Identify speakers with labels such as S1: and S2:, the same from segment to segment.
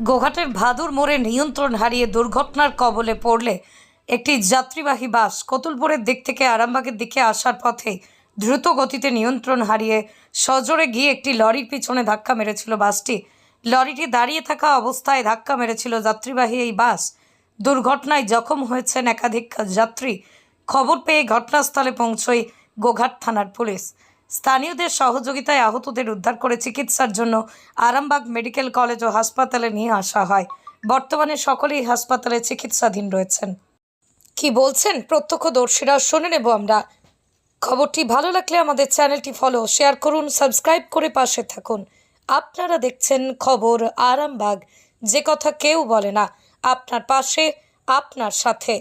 S1: গোঘাটের ভাদুর মোড়ে নিয়ন্ত্রণ হারিয়ে দুর্ঘটনার কবলে পড়লে একটি যাত্রীবাহী বাস কতুলপুরের দিক থেকে আরামবাগের দিকে আসার পথে দ্রুত গতিতে নিয়ন্ত্রণ হারিয়ে সজোরে গিয়ে একটি লরির পিছনে ধাক্কা মেরেছিল বাসটি। লরিটি দাঁড়িয়ে থাকা অবস্থায় ধাক্কা মেরেছিল যাত্রীবাহী এই বাস। দুর্ঘটনায় জখম হয়েছেন একাধিক যাত্রী। খবর পেয়ে ঘটনাস্থলে পৌঁছয় গোঘাট থানার পুলিশ। স্থানীয়দের সহযোগিতায় আহতদের উদ্ধার করে চিকিৎসার জন্য আরামবাগ মেডিকেল কলেজ ও হাসপাতালে নিয়ে আসা হয়। বর্তমানে সকলেই হাসপাতালে চিকিৎসাধীন রয়েছেন। কি বলছেন প্রত্যক্ষদর্শীরা? শুনে নেব আমরা। খবরটি ভালো লাগলে আমাদের চ্যানেলটি ফলো শেয়ার করুন, সাবস্ক্রাইব করে পাশে থাকুন। আপনারা দেখছেন খবর আরামবাগ। যে কথা কেউ বলে না, আপনার পাশে, আপনার সাথে।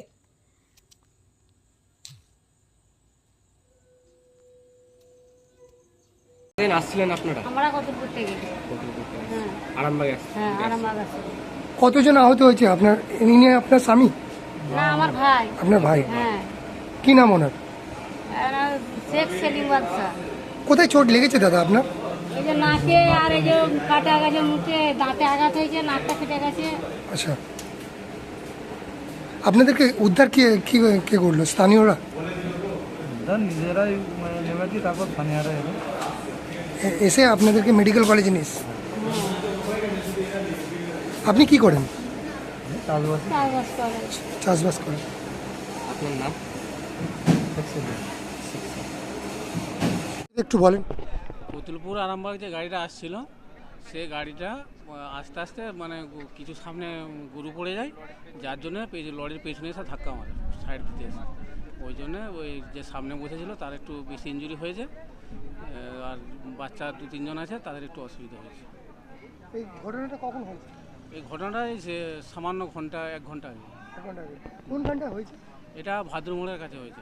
S2: দিন আসছিলেন আপনারা?
S3: আমরা কতপুর থেকে? হ্যাঁ।
S2: আরামবাগে
S3: হ্যাঁ আরামবাগ আছে।
S4: কতজন আহত হয়েছে? আপনার ইনি আপনার স্বামী?
S3: না আমার ভাই।
S4: আপনার ভাই?
S3: হ্যাঁ।
S4: কি নাম ওনার?
S3: শেখ সেলিম বাদশা।
S4: কোথায় চোট লেগেছে দাদা আপনার?
S3: এই যে নাকে আর এই যে কাটা গেছে মুখে দাঁতে আঘাত হয়েছে নাকটা কেটে গেছে।
S4: আচ্ছা। আপনাদেরকে উদ্ধার কে কি কে করল? স্থানীয়রা?
S5: নিজেরাই মানে নেমেছি তারপর স্থানীয়রা
S4: এসে আপনাদেরকে মেডিকেল কলেজে নিয়ে আপনি কি করেন?
S5: চাষবাস।
S3: চাষবাস করে।
S4: করেন।
S2: আপনার নাম?
S4: একটু বলেন।
S6: পুতুলপুর আরামবাগ যে গাড়িটা আসছিল সে গাড়িটা আস্তে আস্তে মানে কিছু সামনে গুরু পড়ে যায় যার জন্য লরির পেছনে এসে ধাক্কা মারে সাইড দিতে এসে। ওই জন্য ওই যে সামনে বসেছিল তার একটু বেশি ইঞ্জুরি হয়েছে। বাচ্চা দু তিনজন আছে তাদের একটু অসুবিধা হয়েছে।
S4: এই ঘটনাটা কখন হয়েছে?
S6: এই ঘটনাটাই যে সামান্য ঘণ্টা এক ঘণ্টা আগে।
S4: এক ঘণ্টা আগে। কোন ঘন্টায় হয়েছে?
S6: এটা ভাদ্র মোড়ের কাছে হয়েছে।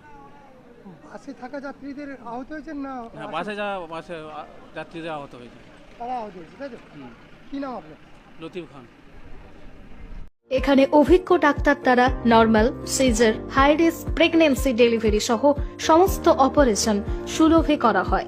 S4: বাসে থাকা যাত্রীদের আহত হয়েছে না
S6: হ্যাঁ বাসে যা বাসে আ, যাত্রীদের আহত হয়েছে।
S4: তারা আহত হয়েছে তাই তো?
S6: হুম।
S4: কি নাম আপনার?
S6: লতিফ খান।
S7: এখানে অভিজ্ঞ ডাক্তার দ্বারা normal caesar high risk pregnancy delivery সহ সমস্ত অপারেশন সুলভে করা হয়।